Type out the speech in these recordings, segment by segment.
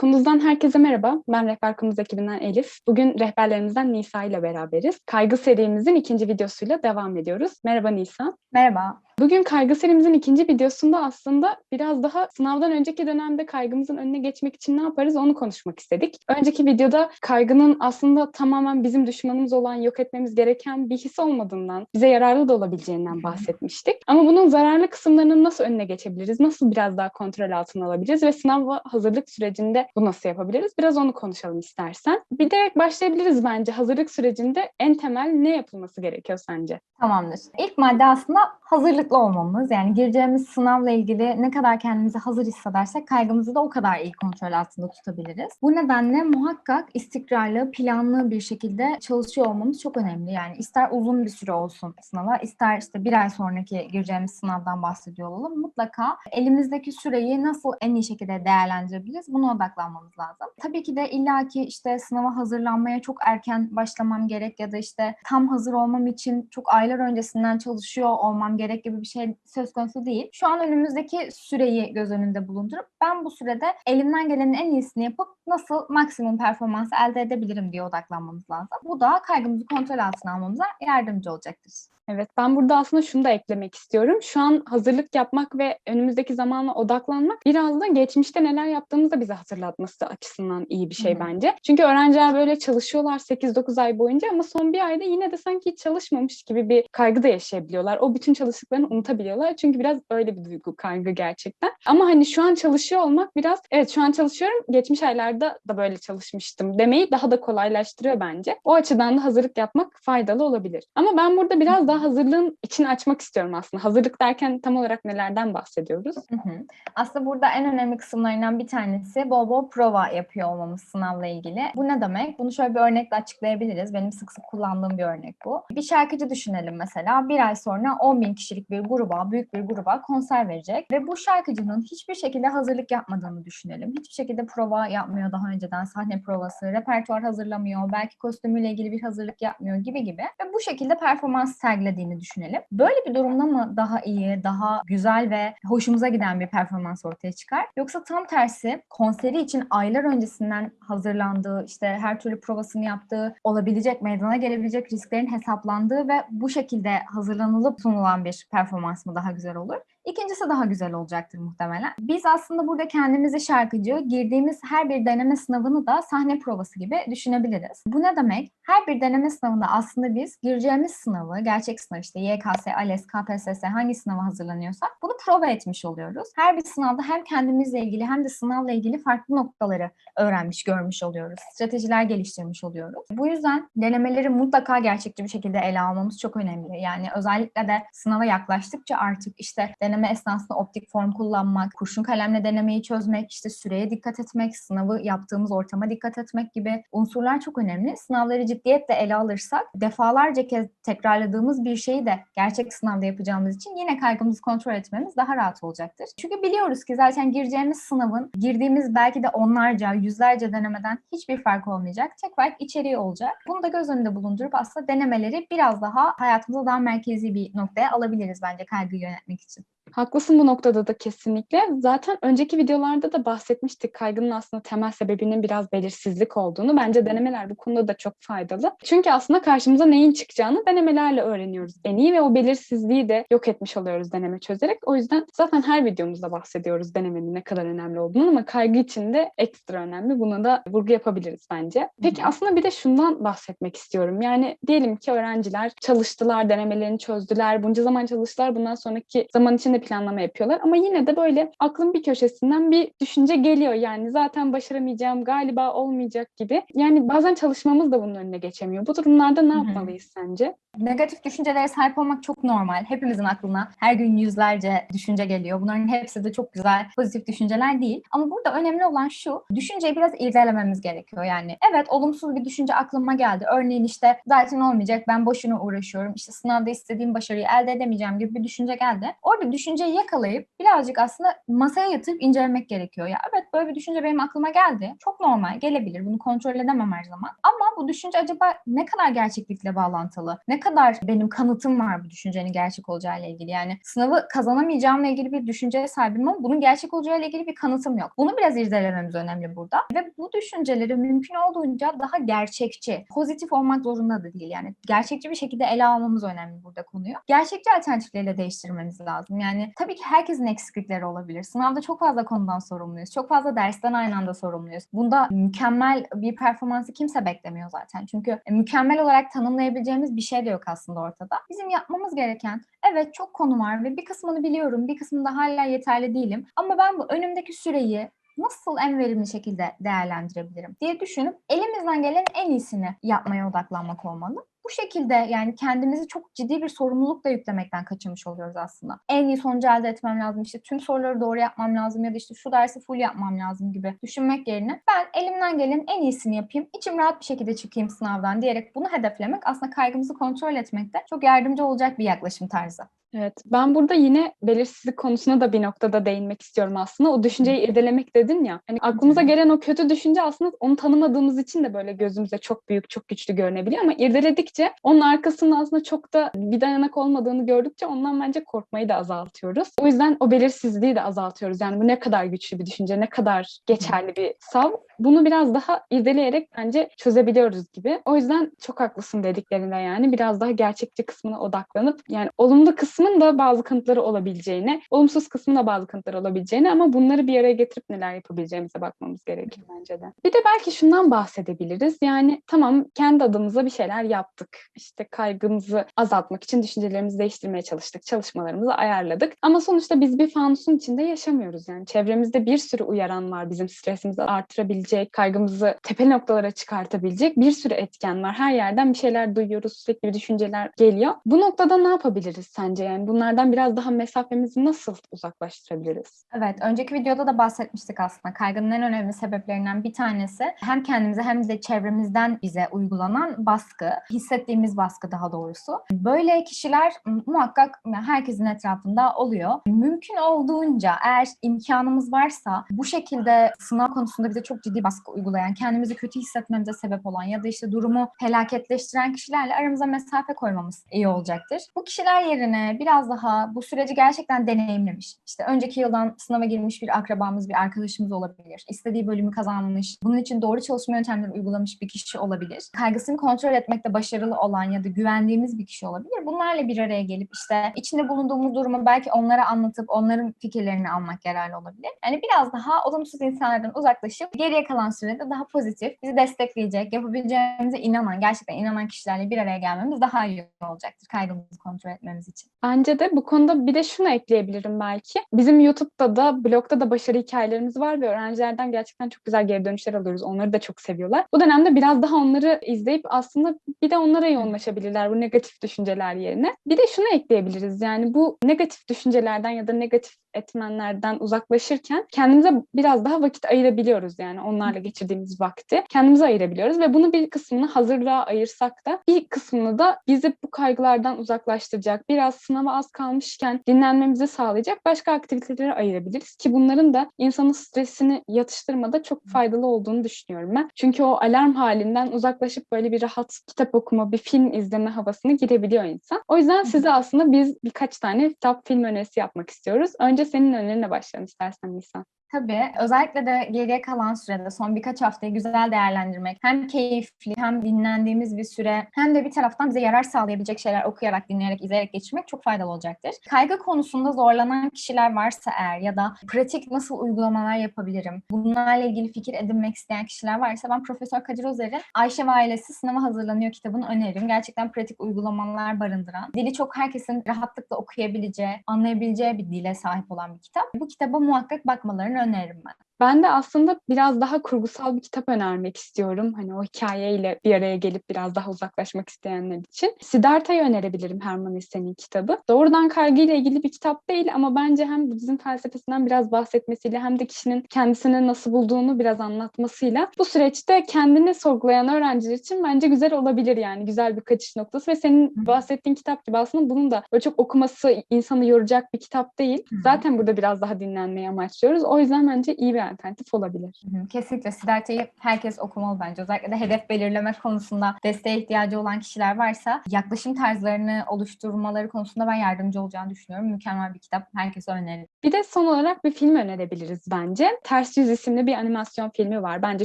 Kunduz'dan herkese merhaba. Ben Rehber Kunduz ekibinden Elif. Bugün rehberlerimizden Nisa ile beraberiz. Kaygı serimizin ikinci videosuyla devam ediyoruz. Merhaba Nisa. Merhaba. Bugün kaygı serimizin ikinci videosunda aslında biraz daha sınavdan önceki dönemde kaygımızın önüne geçmek için ne yaparız onu konuşmak istedik. Önceki videoda kaygının aslında tamamen bizim düşmanımız olan, yok etmemiz gereken bir his olmadığından, bize yararlı da olabileceğinden bahsetmiştik. Ama bunun zararlı kısımlarının nasıl önüne geçebiliriz, nasıl biraz daha kontrol altına alabiliriz ve sınav hazırlık sürecinde bu nasıl yapabiliriz? Biraz onu konuşalım istersen. Bir de başlayabiliriz bence. Hazırlık sürecinde en temel ne yapılması gerekiyor sence? Tamamdır. İlk madde aslında hazırlıklı olmamız. Yani gireceğimiz sınavla ilgili ne kadar kendimizi hazır hissedersek kaygımızı da o kadar iyi kontrol altında tutabiliriz. Bu nedenle muhakkak istikrarlı, planlı bir şekilde çalışıyor olmamız çok önemli. Yani ister uzun bir süre olsun sınava, ister işte bir ay sonraki gireceğimiz sınavdan bahsediyor olalım. Mutlaka elimizdeki süreyi nasıl en iyi şekilde değerlendirebiliriz buna odaklanmamız lazım. Tabii ki de illaki işte sınava hazırlanmaya çok erken başlamam gerek ya da işte tam hazır olmam için çok aylar öncesinden çalışıyor olmam gerek gibi bir şey söz konusu değil. Şu an önümüzdeki süreyi göz önünde bulundurup ben bu sürede elimden gelenin en iyisini yapıp nasıl maksimum performans elde edebilirim diye odaklanmamız lazım. Bu da kaygımızı kontrol altına almamıza yardımcı olacaktır. Evet, ben burada aslında şunu da eklemek istiyorum. Şu an hazırlık yapmak ve önümüzdeki zamanla odaklanmak biraz da geçmişte neler yaptığımızı bize hatırlatması açısından iyi bir şey Hı hı. bence. Çünkü öğrenciler böyle çalışıyorlar 8-9 ay boyunca ama son bir ayda yine de sanki hiç çalışmamış gibi bir kaygı da yaşayabiliyorlar. O bütün çalıştıklarını unutabiliyorlar. Çünkü biraz öyle bir duygu kaygı gerçekten. Ama hani şu an çalışıyor olmak biraz evet şu an çalışıyorum geçmiş aylarda da böyle çalışmıştım demeyi daha da kolaylaştırıyor bence. O açıdan da hazırlık yapmak faydalı olabilir. Ama ben burada biraz daha hazırlığın içini açmak istiyorum aslında. Hazırlık derken tam olarak nelerden bahsediyoruz? Hı hı. Aslında burada en önemli kısımlarından bir tanesi bol bol prova yapıyor olmamız sınavla ilgili. Bu ne demek? Bunu şöyle bir örnekle açıklayabiliriz. Benim sık sık kullandığım bir örnek bu. Bir şarkıcı düşünelim mesela. Bir ay sonra 10 bin kişilik bir gruba, büyük bir gruba konser verecek ve bu şarkıcının hiçbir şekilde hazırlık yapmadığını düşünelim. Hiçbir şekilde prova yapmıyor daha önceden, sahne provası, repertuar hazırlamıyor, belki kostümüyle ilgili bir hazırlık yapmıyor gibi gibi ve bu şekilde performans sergilediğini düşünelim. Böyle bir durumda mı daha iyi, daha güzel ve hoşumuza giden bir performans ortaya çıkar? Yoksa tam tersi konseri için aylar öncesinden hazırlandığı, işte her türlü provasını yaptığı, olabilecek, meydana gelebilecek risklerin hesaplandığı ve bu şekilde hazırlanılıp sunulan bir performans mı daha güzel olur? İkincisi daha güzel olacaktır muhtemelen. Biz aslında burada kendimizi şarkıcı, girdiğimiz her bir deneme sınavını da sahne provası gibi düşünebiliriz. Bu ne demek? Her bir deneme sınavında aslında biz gireceğimiz sınavı, gerçek sınav işte YKS, ALES, KPSS hangi sınava hazırlanıyorsak bunu prova etmiş oluyoruz. Her bir sınavda hem kendimizle ilgili hem de sınavla ilgili farklı noktaları öğrenmiş, görmüş oluyoruz. Stratejiler geliştirmiş oluyoruz. Bu yüzden denemeleri mutlaka gerçekçi bir şekilde ele almamız çok önemli. Yani özellikle de sınava yaklaştıkça artık işte deneme esnasında optik form kullanmak, kurşun kalemle denemeyi çözmek, işte süreye dikkat etmek, sınavı yaptığımız ortama dikkat etmek gibi unsurlar çok önemli. Sınavları ciddiyetle ele alırsak defalarca kez tekrarladığımız bir şeyi de gerçek sınavda yapacağımız için yine kaygımızı kontrol etmemiz daha rahat olacaktır. Çünkü biliyoruz ki zaten gireceğimiz sınavın girdiğimiz belki de onlarca, yüzlerce denemeden hiçbir fark olmayacak. Tek fark içeriği olacak. Bunu da göz önünde bulundurup aslında denemeleri biraz daha hayatımıza daha merkezi bir noktaya alabiliriz bence kaygıyı yönetmek için. Haklısın bu noktada da kesinlikle. Zaten önceki videolarda da bahsetmiştik kaygının aslında temel sebebinin biraz belirsizlik olduğunu. Bence denemeler bu konuda da çok faydalı. Çünkü aslında karşımıza neyin çıkacağını denemelerle öğreniyoruz en iyi ve o belirsizliği de yok etmiş oluyoruz deneme çözerek. O yüzden zaten her videomuzda bahsediyoruz denemenin ne kadar önemli olduğunu ama kaygı için de ekstra önemli. Buna da vurgu yapabiliriz bence. Peki aslında bir de şundan bahsetmek istiyorum. Yani diyelim ki öğrenciler çalıştılar, denemelerini çözdüler, bunca zaman çalıştılar. Bundan sonraki zaman içinde planlama yapıyorlar ama yine de böyle aklın bir köşesinden bir düşünce geliyor yani zaten başaramayacağım galiba olmayacak gibi. Yani bazen çalışmamız da bunun önüne geçemiyor. Bu durumlarda ne yapmalıyız sence? Negatif düşüncelere sahip olmak çok normal. Hepimizin aklına her gün yüzlerce düşünce geliyor. Bunların hepsi de çok güzel, pozitif düşünceler değil. Ama burada önemli olan şu, düşünceyi biraz irdelememiz gerekiyor. Yani evet olumsuz bir düşünce aklıma geldi. Örneğin işte zaten olmayacak, ben boşuna uğraşıyorum. İşte sınavda istediğim başarıyı elde edemeyeceğim gibi bir düşünce geldi. Orada düşünceyi yakalayıp birazcık aslında masaya yatırıp incelemek gerekiyor. Ya evet böyle bir düşünce benim aklıma geldi. Çok normal, gelebilir. Bunu kontrol edemem her zaman. Ama bu düşünce acaba ne kadar gerçeklikle bağlantılı? Ne kadar benim kanıtım var bu düşüncenin gerçek olacağıyla ilgili? Yani sınavı kazanamayacağımla ilgili bir düşünceye sahibim ama bunun gerçek olacağıyla ilgili bir kanıtım yok. Bunu biraz irdelememiz önemli burada. Ve bu düşünceleri mümkün olduğunca daha gerçekçi, pozitif olmak zorunda da değil. Yani gerçekçi bir şekilde ele almamız önemli burada konuyu. Gerçekçi alternatifleriyle değiştirmemiz lazım. Yani tabii ki herkesin eksiklikleri olabilir. Sınavda çok fazla konudan sorumluyuz. Çok fazla dersten aynı anda sorumluyuz. Bunda mükemmel bir performansı kimse beklemiyor zaten. Çünkü e, mükemmel olarak tanımlayabileceğimiz bir şey de yok aslında ortada. Bizim yapmamız gereken evet çok konu var ve bir kısmını biliyorum, bir kısmında hala yeterli değilim. Ama ben bu önümdeki süreyi nasıl en verimli şekilde değerlendirebilirim diye düşünüp elimizden gelen en iyisini yapmaya odaklanmak olmalı. Bu şekilde yani kendimizi çok ciddi bir sorumlulukla yüklemekten kaçınmış oluyoruz aslında. En iyi sonucu elde etmem lazım, işte tüm soruları doğru yapmam lazım ya da işte şu dersi full yapmam lazım gibi düşünmek yerine ben elimden gelen en iyisini yapayım, içim rahat bir şekilde çıkayım sınavdan diyerek bunu hedeflemek aslında kaygımızı kontrol etmekte çok yardımcı olacak bir yaklaşım tarzı. Evet, ben burada yine belirsizlik konusuna da bir noktada değinmek istiyorum aslında. O düşünceyi irdelemek dedin ya. Hani aklımıza gelen o kötü düşünce aslında onu tanımadığımız için de böyle gözümüze çok büyük, çok güçlü görünebiliyor ama irdeledikçe onun arkasında aslında çok da bir dayanak olmadığını gördükçe ondan bence korkmayı da azaltıyoruz. O yüzden o belirsizliği de azaltıyoruz. Yani bu ne kadar güçlü bir düşünce, ne kadar geçerli bir sav. Bunu biraz daha irdeleyerek bence çözebiliyoruz gibi. O yüzden çok haklısın dediklerinde yani biraz daha gerçekçi kısmına odaklanıp yani olumlu kısmın da bazı kanıtları olabileceğini, olumsuz kısmın da bazı kanıtları olabileceğini ama bunları bir araya getirip neler yapabileceğimize bakmamız gerekir bence de. Bir de belki şundan bahsedebiliriz. Yani tamam kendi adımıza bir şeyler yaptık. İşte kaygımızı azaltmak için düşüncelerimizi değiştirmeye çalıştık. Çalışmalarımızı ayarladık. Ama sonuçta biz bir fanusun içinde yaşamıyoruz. Yani çevremizde bir sürü uyaran var bizim stresimizi artırabilecek, kaygımızı tepe noktalara çıkartabilecek bir sürü etken var. Her yerden bir şeyler duyuyoruz, sürekli bir düşünceler geliyor. Bu noktada ne yapabiliriz sence? Yani bunlardan biraz daha mesafemizi nasıl uzaklaştırabiliriz? Evet, önceki videoda da bahsetmiştik aslında. Kaygının en önemli sebeplerinden bir tanesi hem kendimize hem de çevremizden bize uygulanan baskı, hissettiğimiz baskı daha doğrusu. Böyle kişiler muhakkak herkesin etrafında oluyor. Mümkün olduğunca eğer imkanımız varsa bu şekilde sınav konusunda bize çok ciddi baskı uygulayan, kendimizi kötü hissetmemize sebep olan ya da işte durumu felaketleştiren kişilerle aramıza mesafe koymamız iyi olacaktır. Bu kişiler yerine biraz daha bu süreci gerçekten deneyimlemiş. İşte önceki yıldan sınava girmiş bir akrabamız, bir arkadaşımız olabilir. İstediği bölümü kazanmış, bunun için doğru çalışma yöntemleri uygulamış bir kişi olabilir. Kaygısını kontrol etmekte başarılı olan ya da güvendiğimiz bir kişi olabilir. Bunlarla bir araya gelip işte içinde bulunduğumuz durumu belki onlara anlatıp onların fikirlerini almak yararlı olabilir. Yani biraz daha olumsuz insanlardan uzaklaşıp geriye kalan sürede daha pozitif, bizi destekleyecek, yapabileceğimize inanan, gerçekten inanan kişilerle bir araya gelmemiz daha iyi olacaktır kaygımızı kontrol etmemiz için. Bence de bu konuda bir de şunu ekleyebilirim belki. Bizim YouTube'da da, blogda da başarı hikayelerimiz var ve öğrencilerden gerçekten çok güzel geri dönüşler alıyoruz. Onları da çok seviyorlar. Bu dönemde biraz daha onları izleyip aslında bir de onlara yoğunlaşabilirler bu negatif düşünceler yerine. Bir de şunu ekleyebiliriz. Yani bu negatif düşüncelerden ya da negatif etmenlerden uzaklaşırken kendimize biraz daha vakit ayırabiliyoruz yani onlarla geçirdiğimiz vakti kendimize ayırabiliyoruz ve bunu bir kısmını hazırlığa ayırsak da bir kısmını da bizi bu kaygılardan uzaklaştıracak biraz sınava az kalmışken dinlenmemizi sağlayacak başka aktivitelere ayırabiliriz ki bunların da insanın stresini yatıştırmada çok faydalı olduğunu düşünüyorum ben. Çünkü o alarm halinden uzaklaşıp böyle bir rahat kitap okuma, bir film izleme havasına girebiliyor insan. O yüzden size aslında biz birkaç tane kitap film önerisi yapmak istiyoruz. Önce senin önerinle başlayalım istersen Nisan. Tabii. Özellikle de geriye kalan sürede son birkaç haftayı güzel değerlendirmek hem keyifli hem dinlendiğimiz bir süre hem de bir taraftan bize yarar sağlayabilecek şeyler okuyarak, dinleyerek, izleyerek geçirmek çok faydalı olacaktır. Kaygı konusunda zorlanan kişiler varsa eğer ya da pratik nasıl uygulamalar yapabilirim? Bunlarla ilgili fikir edinmek isteyen kişiler varsa ben Profesör Kadir Özer'in Ayşe ve Ailesi Sınava Hazırlanıyor kitabını öneririm. Gerçekten pratik uygulamalar barındıran, dili çok herkesin rahatlıkla okuyabileceği, anlayabileceği bir dile sahip olan bir kitap. Bu kitaba muhakkak bakmalarını öneririm ben. Ben de aslında biraz daha kurgusal bir kitap önermek istiyorum. Hani o hikayeyle bir araya gelip biraz daha uzaklaşmak isteyenler için. Siddhartha'yı önerebilirim Herman Hesse'nin kitabı. Doğrudan kaygıyla ilgili bir kitap değil ama bence hem Budizm felsefesinden biraz bahsetmesiyle hem de kişinin kendisini nasıl bulduğunu biraz anlatmasıyla bu süreçte kendini sorgulayan öğrenciler için bence güzel olabilir yani. Güzel bir kaçış noktası ve senin bahsettiğin kitap gibi aslında bunun da böyle çok okuması insanı yoracak bir kitap değil. Zaten burada biraz daha dinlenmeyi amaçlıyoruz. O yüzden bence iyi bir alternatif olabilir. Hı hı, Kesinlikle Siddhartha'yı herkes okumalı bence. Özellikle de hedef belirleme konusunda desteğe ihtiyacı olan kişiler varsa yaklaşım tarzlarını oluşturmaları konusunda ben yardımcı olacağını düşünüyorum. Mükemmel bir kitap. Herkese öneririm. Bir de son olarak bir film önerebiliriz bence. Ters Yüz isimli bir animasyon filmi var. Bence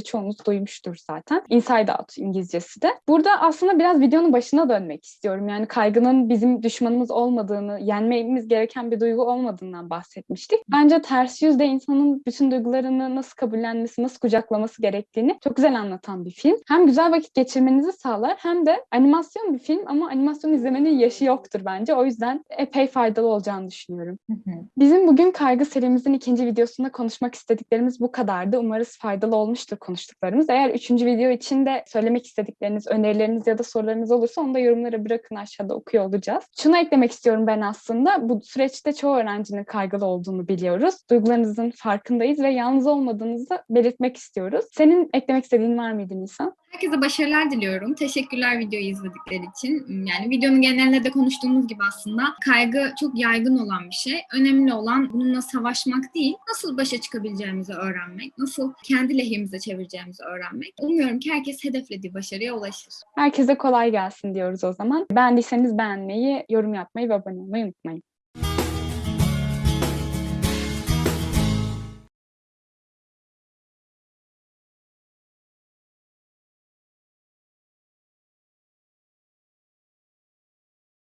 çoğunuz duymuştur zaten. Inside Out İngilizcesi de. Burada aslında biraz videonun başına dönmek istiyorum. Yani kaygının bizim düşmanımız olmadığını, yenmemiz gereken bir duygu olmadığından bahsetmiştik. Bence ters yüz de insanın bütün duygularını nasıl kabullenmesi, nasıl kucaklaması gerektiğini çok güzel anlatan bir film. Hem güzel vakit geçirmenizi sağlar hem de animasyon bir film ama animasyon izlemenin yaşı yoktur bence. O yüzden epey faydalı olacağını düşünüyorum. Hı hı. Bizim bugün kaygı serimizin ikinci videosunda konuşmak istediklerimiz bu kadardı. Umarız faydalı olmuştur konuştuklarımız. Eğer üçüncü video için de söylemek istedikleriniz, önerileriniz ya da sorularınız olursa onu da yorumlara bırakın aşağıda okuyor olacağız. Şunu eklemek istiyorum ben aslında. Bu süreçte çoğu öğrencinin kaygılı olduğunu biliyoruz. Duygularınızın farkındayız ve yalnız olmadığınızı belirtmek istiyoruz. Senin eklemek istediğin var mıydı Nisan? Herkese başarılar diliyorum. Teşekkürler videoyu izledikleri için. Yani videonun genelinde de konuştuğumuz gibi aslında kaygı çok yaygın olan bir şey. Önemli olan bununla savaşmak değil, nasıl başa çıkabileceğimizi öğrenmek, nasıl kendi lehimize çevireceğimizi öğrenmek. Umuyorum ki herkes hedeflediği başarıya ulaşır. Herkese kolay gelsin diyoruz o zaman. Beğendiyseniz beğenmeyi, yorum yapmayı ve abone olmayı unutmayın.